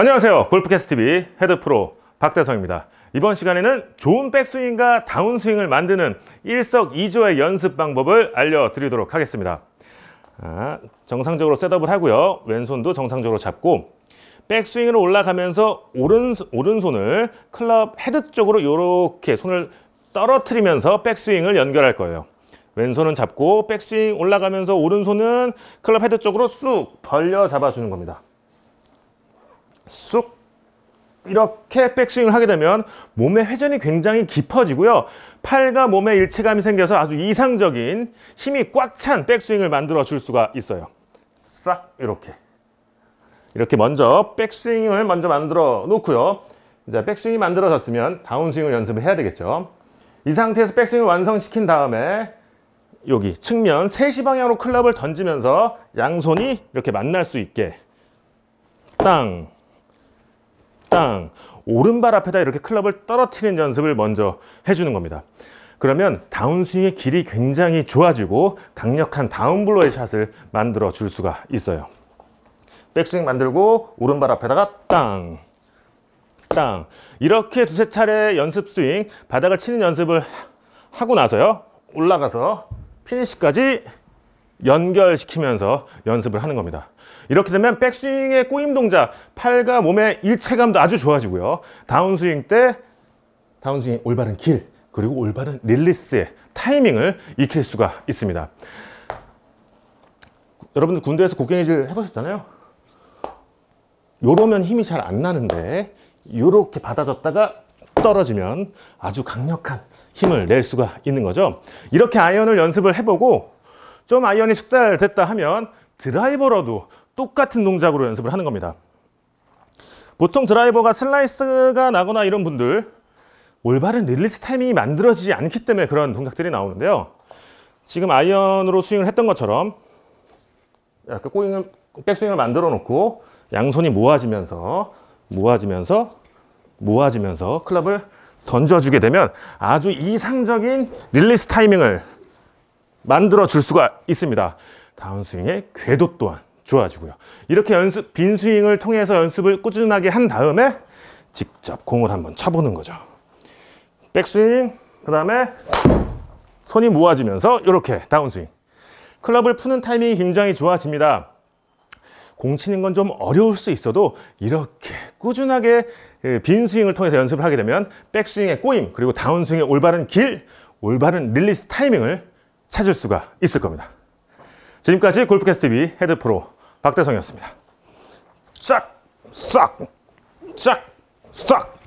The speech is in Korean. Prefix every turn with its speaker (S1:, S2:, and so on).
S1: 안녕하세요. 골프캐스트TV 헤드프로 박대성입니다. 이번 시간에는 좋은 백스윙과 다운스윙을 만드는 일석이조의 연습 방법을 알려드리도록 하겠습니다. 아, 정상적으로 셋업을 하고요. 왼손도 정상적으로 잡고 백스윙으로 올라가면서 오른, 오른손을 클럽 헤드 쪽으로 이렇게 손을 떨어뜨리면서 백스윙을 연결할 거예요. 왼손은 잡고 백스윙 올라가면서 오른손은 클럽 헤드 쪽으로 쑥 벌려 잡아주는 겁니다. 쑥 이렇게 백스윙을 하게 되면 몸의 회전이 굉장히 깊어지고요. 팔과 몸의 일체감이 생겨서 아주 이상적인 힘이 꽉 찬 백스윙을 만들어 줄 수가 있어요. 싹 이렇게. 이렇게 먼저 백스윙을 먼저 만들어 놓고요. 이제 백스윙이 만들어졌으면 다운스윙을 연습을 해야 되겠죠. 이 상태에서 백스윙을 완성시킨 다음에 여기 측면 3시 방향으로 클럽을 던지면서 양손이 이렇게 만날 수 있게 땅, 땅, 오른발 앞에다 이렇게 클럽을 떨어뜨리는 연습을 먼저 해주는 겁니다. 그러면 다운스윙의 길이 굉장히 좋아지고 강력한 다운블로의 샷을 만들어 줄 수가 있어요. 백스윙 만들고 오른발 앞에다가 땅, 땅 이렇게 두세 차례 연습 스윙 바닥을 치는 연습을 하고 나서요 올라가서 피니시까지 연결시키면서 연습을 하는 겁니다. 이렇게 되면 백스윙의 꼬임 동작, 팔과 몸의 일체감도 아주 좋아지고요. 다운스윙 때 다운스윙의 올바른 길, 그리고 올바른 릴리스의 타이밍을 익힐 수가 있습니다. 여러분들 군대에서 곡괭이질 해보셨잖아요. 요러면 힘이 잘 안 나는데 요렇게 받아줬다가 떨어지면 아주 강력한 힘을 낼 수가 있는 거죠. 이렇게 아이언을 연습을 해보고 좀 아이언이 숙달됐다 하면 드라이버로도 똑같은 동작으로 연습을 하는 겁니다. 보통 드라이버가 슬라이스가 나거나 이런 분들 올바른 릴리스 타이밍이 만들어지지 않기 때문에 그런 동작들이 나오는데요. 지금 아이언으로 스윙을 했던 것처럼 약간 백스윙을 만들어 놓고 양손이 모아지면서 모아지면서 모아지면서 클럽을 던져주게 되면 아주 이상적인 릴리스 타이밍을 만들어 줄 수가 있습니다. 다운스윙의 궤도 또한 좋아지고요. 이렇게 연습, 빈 스윙을 통해서 연습을 꾸준하게 한 다음에 직접 공을 한번 쳐보는 거죠. 백스윙, 그 다음에 손이 모아지면서 이렇게 다운스윙. 클럽을 푸는 타이밍이 굉장히 좋아집니다. 공 치는 건 좀 어려울 수 있어도 이렇게 꾸준하게 그빈 스윙을 통해서 연습을 하게 되면 백스윙의 꼬임 그리고 다운스윙의 올바른 길, 올바른 릴리스 타이밍을 찾을 수가 있을 겁니다. 지금까지 골프캐스트 TV 헤드프로 박대성이었습니다. 쫙, 싹, 쫙, 싹.